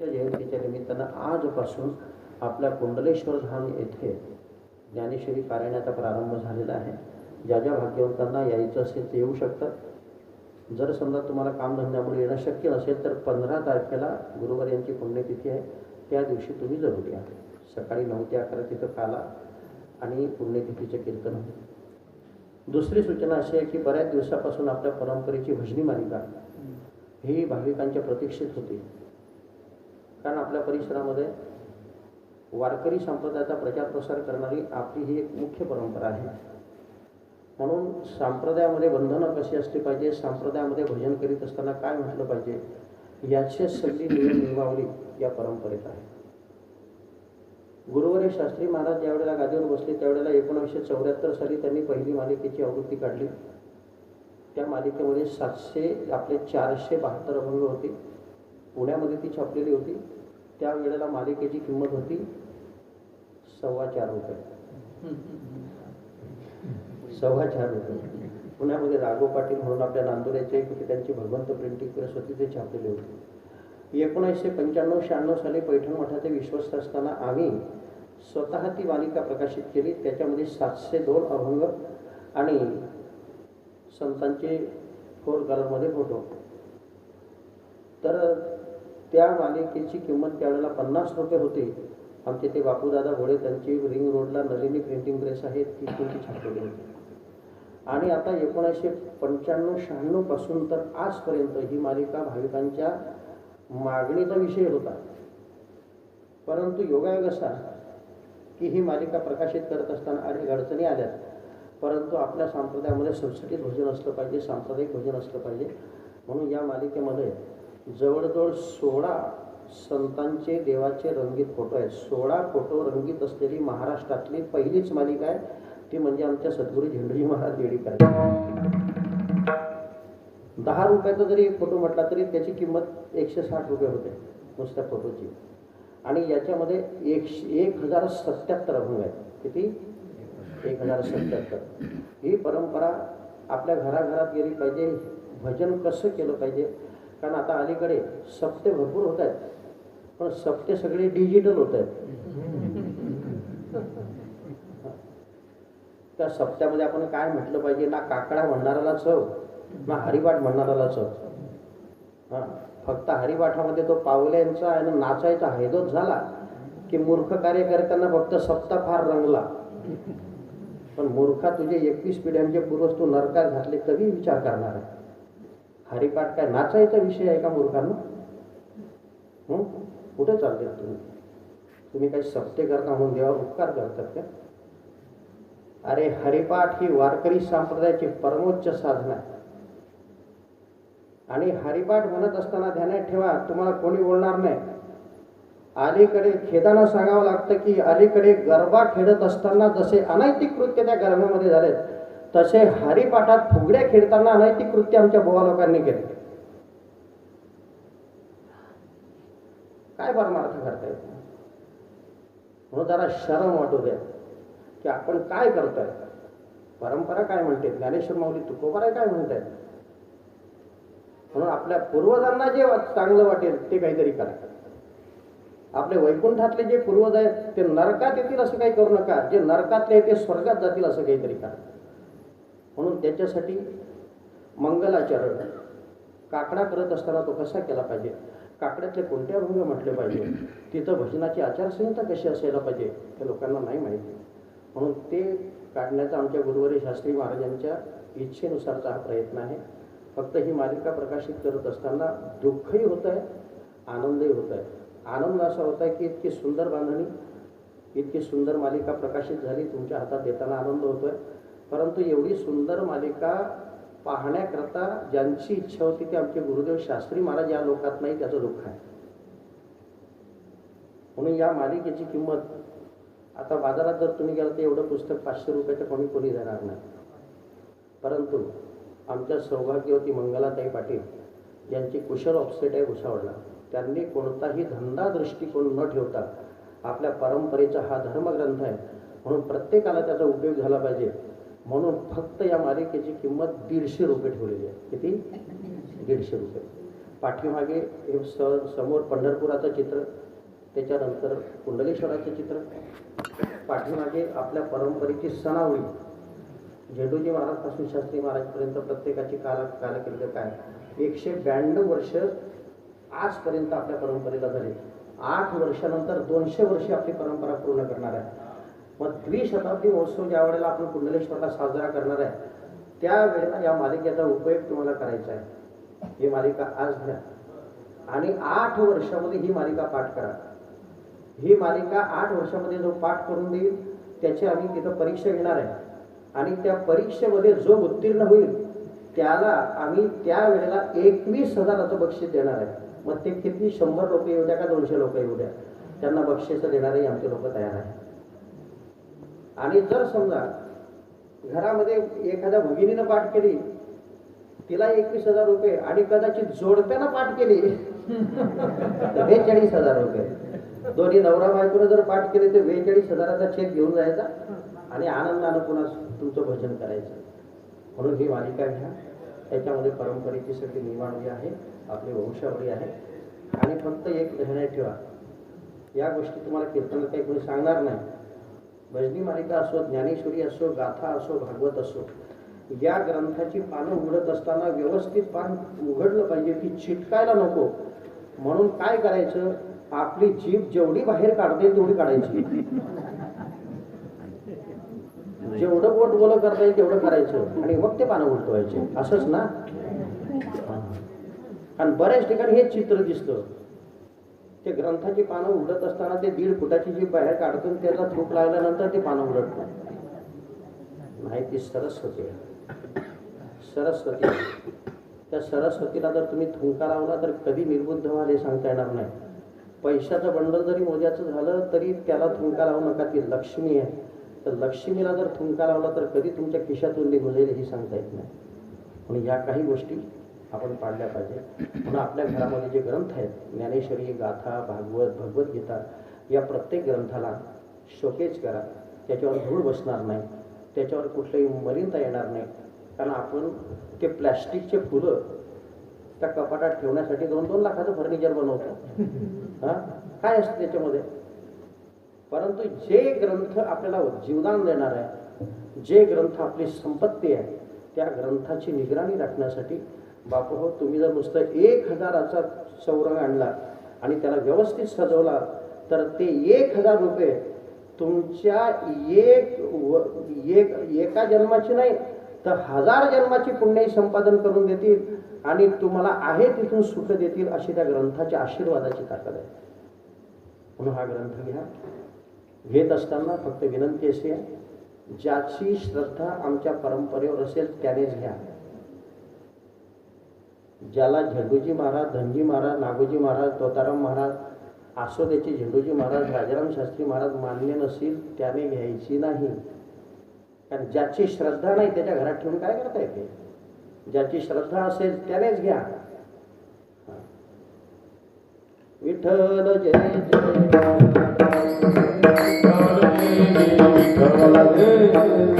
जयंतीच्या निमित्तानं आजपासून आपल्या कुंडलेश्वर धाम येथे ज्ञानेश्वरी कार्याण्याचा प्रारंभ झालेला आहे. ज्या ज्या भाग्यवंतांना यायचं असेल ते येऊ शकतात. जर समजा तुम्हाला कामधंद्यामुळे येणं शक्य नसेल तर पंधरा तारखेला गुरुवार यांची पुण्यतिथी आहे. त्या दिवशी तुम्ही जरूर या. सकाळी नऊ ते अकरा तिथं काला आणि पुण्यतिथीचे कीर्तन होते. दुसरी सूचना अशी आहे की बऱ्याच दिवसापासून आपल्या परंपरेची भजनी मालिका ही भाविकांच्या प्रतीक्षेत होती. कारण आपल्या परिसरामध्ये वारकरी संप्रदायाचा प्रचार प्रसार करणारी आपली ही एक मुख्य परंपरा आहे. म्हणून संप्रदायामध्ये बंधनं कशी असली पाहिजे संप्रदायामध्ये भजन करीत असताना काय म्हटलं पाहिजे याची सगळी नियम नियमावली या परंपरेत आहे. गुरुवारी शास्त्री महाराज ज्यावेळेला गादीवर बसले त्यावेळेला एकोणीसशे चौऱ्याहत्तर साली त्यांनी पहिली मालिकेची आवृत्ती काढली. त्या मालिकेमध्ये सातशे आपले चारशे बहात्तर अभंग होते. पुण्यामध्ये ती छापलेली होती. त्या वेळेला मालिकेची किंमत होती सव्वा चार रुपये. सव्वा चार रुपये. पुण्यामध्ये राघव पाटील म्हणून आपल्या नांदुऱ्याचे एक होते त्यांची भगवंत प्रिंटिंग प्रेस होती ते छापलेले होते. एकोणीसशे पंच्याण्णव शहाण्णव साली पैठण मठाचे विश्वस्त असताना आम्ही स्वतः ती मालिका प्रकाशित केली. त्याच्यामध्ये सातशे दोन अभंग आणि संतांचे फोर कलरमध्ये फोटो. तर त्या मालिकेची किंमत त्यावेळेला पन्नास रुपये होती. आमचे ते बापूदादा घोडे त्यांची रिंग रोडला नलिनी प्रिंटिंग प्रेस आहे ती किंमती छापलेली होती. आणि आता एकोणीसशे पंच्याण्णव शहाण्णवपासून तर आजपर्यंत ही मालिका भाविकांच्या मागणीचा विषय होता परंतु योगायोग असा की ही मालिका प्रकाशित करत असताना अनेक अडचणी आल्यात परंतु आपल्या संप्रदायामध्ये सुटसुटीत भोजन असलं पाहिजे सांप्रदायिक भोजन असलं पाहिजे. म्हणून या मालिकेमध्ये जवळजवळ सोळा संतांचे देवाचे रंगीत फोटो आहेत. सोळा फोटो रंगीत असलेली महाराष्ट्रातली पहिलीच मालिका आहे. ती म्हणजे आमच्या सद्गुरू झेंडूजी महाराज येडीकर दहा रुपयाचा जरी एक फोटो म्हटला तरी त्याची किंमत एकशे साठ रुपये होते नुसत्या फोटोची आणि याच्यामध्ये एकशे एक हजार सत्याहत्तर अभंग आहेत. किती? एक हजार सत्याहत्तर. ही परंपरा आपल्या घराघरात गेली पाहिजे. भजन कसं केलं पाहिजे? कारण आता अलीकडे सप्ते भरपूर होत आहेत. पण सप्ते सगळे डिजिटल होत आहेत. त्या सप्त्यामध्ये आपण काय म्हटलं पाहिजे? ना काकडा म्हणणाऱ्याला चव ना हरिबाट म्हणणाऱ्याला चव. हां. फक्त हरिपाठामध्ये तो पावल्यांचा आणि नाचायचा हैदोच झाला की मूर्ख कार्य करताना फक्त सप्ता फार रंगला. पण मूर्खा तुझे एकवीस पिढ्यांचे पूर्वज तू नरकात घातले कधी विचार करणार आहे. हरिपाठ काय नाचायचा विषय आहे का मूर्खांना? कुठे चालले तुम्ही? तुम्ही काही सप्ते करता म्हणून देवा उपकार करतात का? अरे हरिपाठ ही वारकरी संप्रदायाची परमोच्च साधना आहे. आणि हरिपाठ म्हणत असताना ध्यानात ठेवा तुम्हाला कोणी बोलणार नाही. अलीकडे खेदानं सांगावं लागतं की अलीकडे गरबा खेळत असताना जसे अनैतिक कृत्य त्या गरब्यामध्ये झालेत तसे हरिपाठात फुगड्या खेळताना अनैतिक कृत्य आमच्या बोवा लोकांनी केले. काय परमार्थ करतायत म्हणून जरा शरम वाटू द्या की आपण काय करतोय? परंपरा काय म्हणते? ज्ञानेश्वर माऊली तुकोबाराय काय म्हणतायत? म्हणून आपल्या पूर्वजांना जे चांगलं वाटेल ते काहीतरी करा. आपले वैकुंठातले जे पूर्वज आहेत ते नरकात येतील असं काही करू नका. जे नरकातले आहेत ते स्वर्गात जातील असं काहीतरी करा. म्हणून त्याच्यासाठी मंगलाचरण. काकडा करत असताना तो कसा केला पाहिजे? काकड्यातले कोणत्या भूमी म्हटले पाहिजे? तिथं भजनाची आचारसंहिता कशी असायला पाहिजे? हे लोकांना नाही माहिती. म्हणून ते काढण्याचा आमच्या गुरुवारी शास्त्री महाराजांच्या इच्छेनुसारचा हा प्रयत्न आहे. फक्त ही मालिका प्रकाशित करत असताना दुःखही होत आहे आनंदही होत आहे. आनंद असा होत आहे की इतकी सुंदर बांधणी इतकी सुंदर मालिका प्रकाशित झाली तुमच्या हातात देताना आनंद होतो आहे परंतु एवढी सुंदर मालिका पाहण्याकरता ज्यांची इच्छा होती ते आमचे गुरुदेव शास्त्री महाराज या लोकात नाही त्याचं दुःख आहे. म्हणून या मालिकेची किंमत आता बाजारात जर तुम्ही गेला तर एवढं पुस्तक पाचशे रुपयाचं कोणी कोणी देणार नाही. परंतु आमच्या सौभाग्यवती मंगलाताई पाटील यांची कुशल ऑफसेट आहे भुसावळला. त्यांनी कोणताही धंदा दृष्टिकोन न ठेवता आपल्या परंपरेचा हा धर्मग्रंथ आहे. म्हणून प्रत्येकाला त्याचा उपयोग झाला पाहिजे. म्हणून फक्त या मालिकेची किंमत दीडशे रुपये ठेवलेली आहे. किती? दीडशे रुपये. पाठीमागे हे स समोर पंढरपुराचं चित्र त्याच्यानंतर कुंडलेश्वराचं चित्र. पाठीमागे आपल्या परंपरेची सणावळी. झेंडूजी महाराजपासून शास्त्री महाराजपर्यंत प्रत्येकाची काल कालकिर्द काय? एकशे ब्याण्णव वर्ष आजपर्यंत आपल्या परंपरेला झाले. आठ वर्षानंतर दोनशे वर्षे आपली परंपरा पूर्ण करणार आहे. मग त्रिशताब्दी महोत्सव ज्या वेळेला आपण कुंडलेश्वरला साजरा करणार आहे त्यावेळेला या मालिकेचा उपयोग तुम्हाला करायचा आहे. ही मालिका आज घ्या. आणि आठ वर्षामध्ये ही मालिका पाठ करा. ही मालिका आठ वर्षामध्ये जो पाठ करून देईल त्याची आम्ही तिथं परीक्षा घेणार आहे. आणि त्या परीक्षेमध्ये जो उत्तीर्ण होईल त्याला आम्ही त्या वेळेला एकवीस हजाराचं बक्षीस देणार आहे. मग ते किती? शंभर लोक येऊ द्या का दोनशे लोक येऊ द्या? त्यांना बक्षीस देणारे आमचे लोक तयार आहे आणि जर समजा घरामध्ये एखाद्या भगिनीनं पाठ केली तिला एकवीस हजार रुपये आणि कदाचित जोडप्यानं पाठ केली तर बेचाळीस हजार रुपये. दोन्ही नवरा बायकोनं जर पाठ केले तर बेचाळीस हजाराचा चेक घेऊन जायचा आणि आनंदानं पुन्हा तुमचं भजन करायचं. म्हणून ही मालिका घ्या. त्याच्यामध्ये परंपरेची सगळी जी आहे आपली वंशावळी आहे. आणि फक्त एक निर्णय ठेवा. या गोष्टी तुम्हाला कीर्तनात काही कोणी सांगणार नाही. भजनी मालिका असो ज्ञानेश्वरी असो गाथा असो भागवत असो या ग्रंथाची पानं उघडत असताना व्यवस्थित पान उघडलं पाहिजे की चिटकायला नको. म्हणून काय करायचं? आपली जीभ जेवढी बाहेर काढता येईल तेवढी काढायची. जेवढं बोट बोल करता येईल तेवढं करायचं. आणि मग ते पानं उलटवायचे असंच ना? आणि बऱ्याच ठिकाणी हे चित्र दिसतं. ते ग्रंथाची पानं उघडत असताना ते दीड फुटाची जी बाहेर काढतो त्याला थूक लागल्यानंतर ते पानं उघडत नाही. माहिती सरस्वती आहे. सरस्वती त्या सरस्वतीला जर तुम्ही थुंका लावला तर कधी निर्बुद्ध व्हाल हे सांगता येणार नाही. पैशाचं बंडल जरी मोज्याचं झालं तरी त्याला थुंका लावू नका ती लक्ष्मी आहे. तर लक्ष्मीला जर थुंका लावला तर कधी तुमच्या खिशातून निघून जाईल हे सांगता येत नाही. म्हणून या काही गोष्टी आपण पाडल्या पाहिजे. म्हणून आपल्या घरामध्ये जे ग्रंथ आहेत ज्ञानेश्वरी गाथा भागवत भगवद्गीता या प्रत्येक ग्रंथाला शोकेज करा. त्याच्यावर धूळ बसणार नाही. त्याच्यावर कुठलंही मलिनता येणार नाही. कारण आपण ते प्लॅस्टिकचे फुलं त्या कपाटात ठेवण्यासाठी दोन दोन लाखाचं फर्निचर बनवतो. हां? काय असतं त्याच्यामध्ये? परंतु जे ग्रंथ आपल्याला जीवदान देणार आहे जे ग्रंथ आपली संपत्ती आहे त्या ग्रंथाची निगराणी राखण्यासाठी बापू हो तुम्ही जर नुसतं एक हजाराचा चौरंग आणला आणि त्याला व्यवस्थित सजवला तर ते एक हजार रुपये तुमच्या एक व- एक एका जन्माची नाही तर हजार जन्माची पुण्यही संपादन करून देतील आणि तुम्हाला आहे तिथून सुख देतील अशी त्या ग्रंथाच्या आशीर्वादाची ताकद आहे. म्हणून हा ग्रंथ घ्या. घेत असताना फक्त विनंती अशी आहे ज्याची श्रद्धा आमच्या परंपरेवर असेल त्यानेच घ्या. ज्याला झेंडूजी महाराज धनजी महाराज नागोजी महाराज तोताराम महाराज आसोद्याचे झेंडूजी महाराज राजाराम शास्त्री महाराज मान्य नसेल त्याने घ्यायची नाही. कारण ज्याची श्रद्धा नाही त्याच्या घरात ठेवून काय करता येते? ज्याची श्रद्धा असेल त्यानेच घ्या. विठ्ठल जय जय विठ्ठल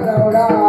ప్రౌఢా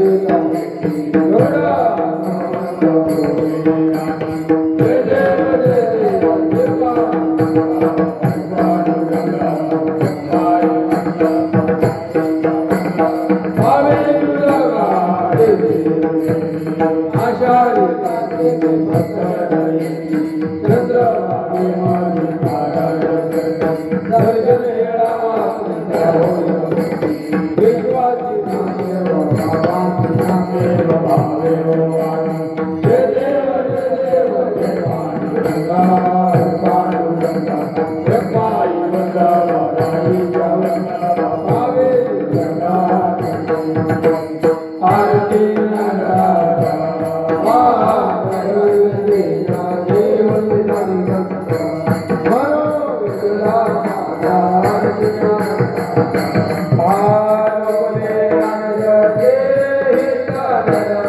माझी आस सौंदर्याचा वार करे संग सर्व Gracias.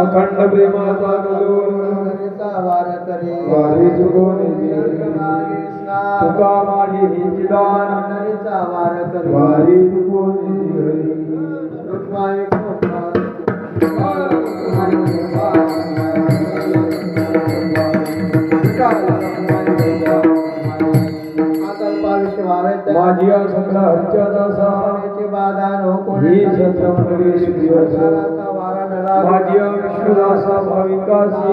अखंड प्रेमाचा वारी चुकवणे तुका माझी ही चिदान सौंदर्याचा वार करे. वारी चुकवणे हरी रुक्माई माझी असंख्य हत्या दासा बाधा नो ही छत्रपती नळा माझी विश्वदासा भाविकासी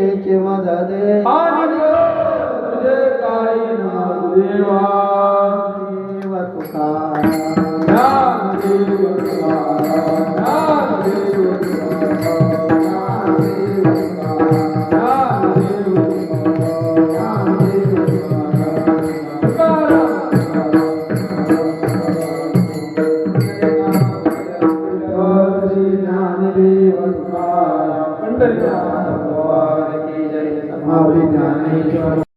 मज दे आणि तुझे काही नाम